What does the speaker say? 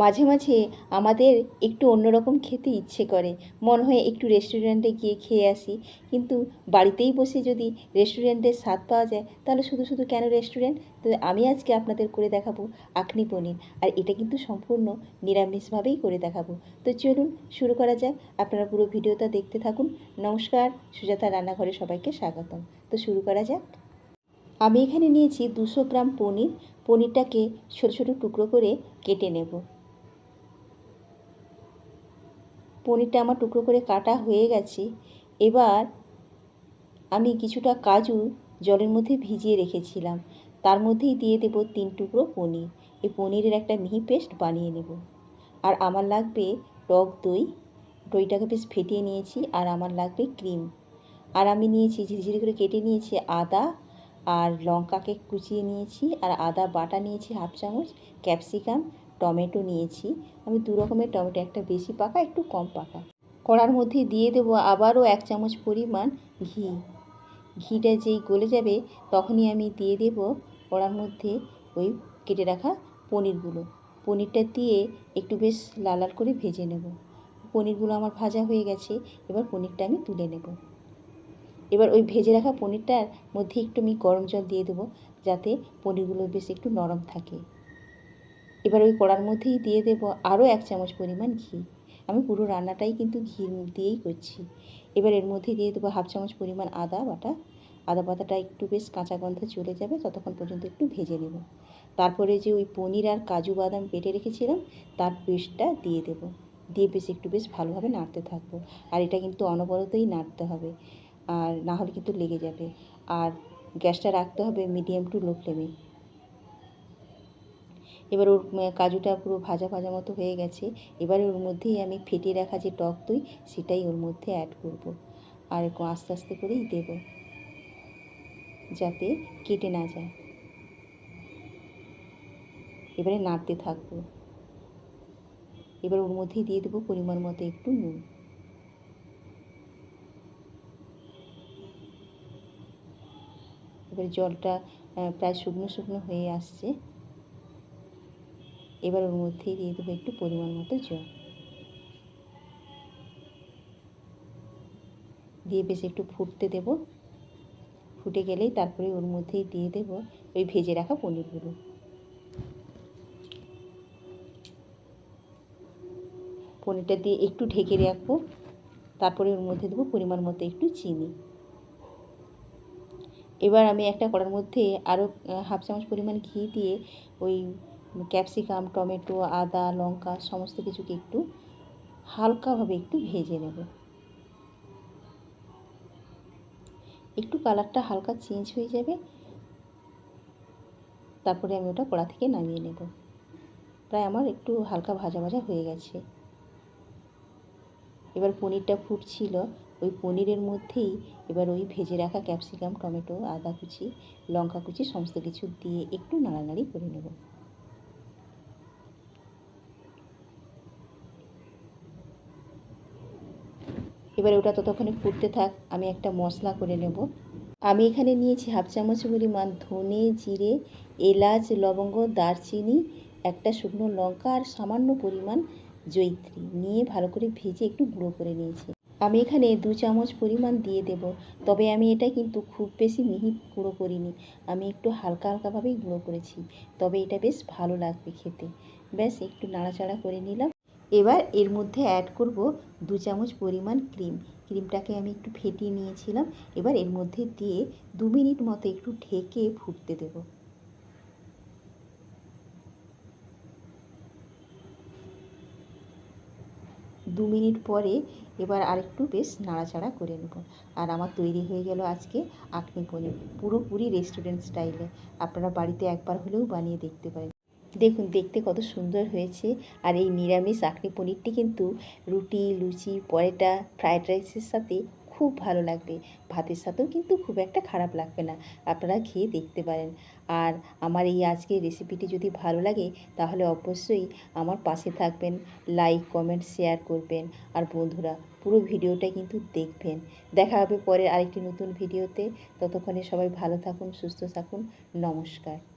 মাঝে মাঝে আমাদের একটু অন্যরকম খেতে ইচ্ছে করে। মনে হয় একটু রেস্টুরেন্টে গিয়ে খেয়ে আসি। কিন্তু বাড়িতেই বসে যদি রেস্টুরেন্টের স্বাদ পাওয়া যায়, তাহলে শুধু শুধু কেন রেস্টুরেন্ট তো আমি আজকে আপনাদের করে দেখাবো আখনি পনির। আর এটা কিন্তু সম্পূর্ণ নিরামিষভাবেই করে দেখাবো। তো চলুন শুরু করা যাক। আপনারা পুরো ভিডিওটা দেখতে থাকুন। নমস্কার, সুজাতা রান্নাঘরে সবাইকে স্বাগতম। তো শুরু করা যাক। আমি এখানে নিয়েছি দুশো গ্রাম পনির। পনিরটাকে ছোটো ছোটো টুকরো করে কেটে নেব। পনিরটা আমার টুকরো করে কাটা হয়ে গেছে। এবার আমি কিছুটা কাজু জলের মধ্যে ভিজিয়ে রেখেছিলাম। তার মধ্যেই দিয়ে দেব তিন টুকরো পনির। এই পনিরের একটা মিহি পেস্ট বানিয়ে নেব। আর আমার লাগবে টক দই। দইটাকে বেশ ফেটিয়ে নিয়েছি আর আমার লাগবে ক্রিম। আর আমি নিয়েছি ঝিরিঝিরি করে কেটে নিয়েছি আদা আর লঙ্কাকে কুচিয়ে নিয়েছি। আর আদা বাটা নিয়েছি হাফ চামচ ক্যাপসিকাম। টমেটো নিয়েছি। আমি দু রকমের টমেটো, একটা বেশি পাকা, একটু কম পাকা। কড়ার মধ্যে দিয়ে দেবো আবারও এক চামচ পরিমাণ ঘি। ঘিটা যেই গলে যাবে তখনই আমি দিয়ে দেব কড়ার মধ্যে ওই কেটে রাখা পনিরগুলো। পনিরটা দিয়ে একটু বেশ লাল লাল করে ভেজে নেব। পনিরগুলো আমার ভাজা হয়ে গেছে, এবার পনিরটা আমি তুলে নেব। এবার ওই ভেজে রাখা পনিরটার মধ্যে একটু আমি গরম জল দিয়ে দেবো, যাতে পনিরগুলো বেশ একটু নরম থাকে। এবার ওই কড়ার মধ্যেই দিয়ে দেব আরও এক চামচ পরিমাণ ঘি। আমি পুরো রান্নাটাই কিন্তু ঘি দিয়েই করছি। এবার এর মধ্যে দিয়ে দেবো হাফ চামচ পরিমাণ আদা বাটা। আদা পাতাটা একটু বেশ কাঁচা গন্ধ চলে যাবে, ততক্ষণ পর্যন্ত একটু ভেজে নেব। তারপরে যে ওই পনির আর কাজু বাদাম বেটে রেখেছিলাম, তার পেস্টটা দিয়ে দেব। দিয়ে বেশ একটু বেশ ভালোভাবে নাড়তে থাকব। আর এটা কিন্তু অনবরতই নাড়তে হবে, আর না হলে কিন্তু লেগে যাবে। আর গ্যাসটা রাখতে হবে মিডিয়াম টু লো ফ্লেমে। এবার ওর কাজুটা পুরো ভাজা ভাজা মতো হয়ে গেছে। এবারে ওর মধ্যেই আমি ফেটিয়ে রাখা যে টক দই, সেটাই ওর মধ্যে অ্যাড করব। আর আস্তে আস্তে করেই দেব। যাতে কেটে না যায়। এবারে নাড়তে থাকব। এবার ওর মধ্যেই দিয়ে দেবো পরিমাণ মতো একটু নুন। এবার জলটা প্রায় শুকনো শুকনো হয়ে আসছে। এবার ওর মধ্যেই দিয়ে দেবো একটু পরিমাণ মতো জল। দিয়ে বেশ একটু ফুটতে দেব। ফুটে গেলেই তারপরে ওর মধ্যেই দিয়ে দেব ওই ভেজে রাখা পনিরগুলো। পনিরটা দিয়ে একটু ঢেকে রাখব। তারপরে ওর মধ্যে দেবো পরিমাণ মতো একটু চিনি। এবার আমি একটা কড়ার মধ্যে আরও হাফ চামচ পরিমাণ ঘি দিয়ে ওই ক্যাপসিকাম, টমেটো, আদা, লঙ্কা, সমস্ত কিছুকে একটু হালকাভাবে একটু ভেজে নেব। একটু কালারটা হালকা চেঞ্জ হয়ে যাবে। তারপরে আমি ওটা কড়া থেকে নামিয়ে নেব। প্রায় আমার একটু হালকা ভাজা ভাজা হয়ে গেছে। এবার পনিরটা ফুটছিল। ওই পনিরের মধ্যেই এবার ওই ভেজে রাখা ক্যাপসিকাম, টমেটো, আদা কুচি, লঙ্কা কুচি, সমস্ত কিছু দিয়ে একটু নাড়ানাড়ি করে নেব। এবার ওটা ততক্ষণে ফুটতে থাক, আমি একটা মশলা করে নেব। আমি এখানে নিয়েছি হাফ চামচ পরিমাণ ধনে জিরে, এলাচ, লবঙ্গ, দারচিনি, একটা শুকনো লঙ্কা আর সামান্য পরিমাণ জৈত্রী নিয়ে ভালো করে ভেজে একটু গুঁড়ো করে নিয়েছি। আমি এখানে দু চামচ পরিমাণ দিয়ে দেব, তবে আমি এটা কিন্তু খুব বেশি মিহি গুঁড়ো করিনি। আমি একটু হালকা হালকাভাবেই গুঁড়ো করেছি, তবে এটা বেশ ভালো লাগবে খেতে। ব্যাস, একটু নাড়াচাড়া করে নিলাম। এবার এর মধ্যে অ্যাড করব দু চামচ পরিমাণ ক্রিম ক্রিমটাকে আমি একটু ফেটিয়ে নিয়েছিলাম। এবার এর মধ্যে দিয়ে দু মিনিট মতো একটু ঢেকে ফুটতে দেবো। দু মিনিট পরে এবার আরেকটু বেশ নাড়াচাড়া করে নেব। আর আমার তৈরি হয়ে গেল আজকে আখনি পনির। পুরোপুরি রেস্টুরেন্ট স্টাইলে আপনারা বাড়িতে একবার হলেও বানিয়ে দেখতে পারেন। দেখুন, দেখতে কত সুন্দর হয়েছে। আর এই নিরামিষ আখনি পনিরটি কিন্তু রুটি, লুচি, পরোটা, ফ্রায়েড রাইসের সাথে খুব ভালো লাগবে। ভাতের সাথেও কিন্তু খুব একটা খারাপ লাগবে না। আপনারা খেয়ে দেখতে পারেন। আর আমার এই আজকের রেসিপিটি যদি ভালো লাগে, তাহলে অবশ্যই আমার পাশে থাকবেন লাইক কমেন্ট শেয়ার করবেন। আর বন্ধুরা, পুরো ভিডিওটা কিন্তু দেখবেন। দেখা হবে পরে আরেকটি নতুন ভিডিওতে। ততক্ষণে সবাই ভালো থাকুন, সুস্থ থাকুন। নমস্কার।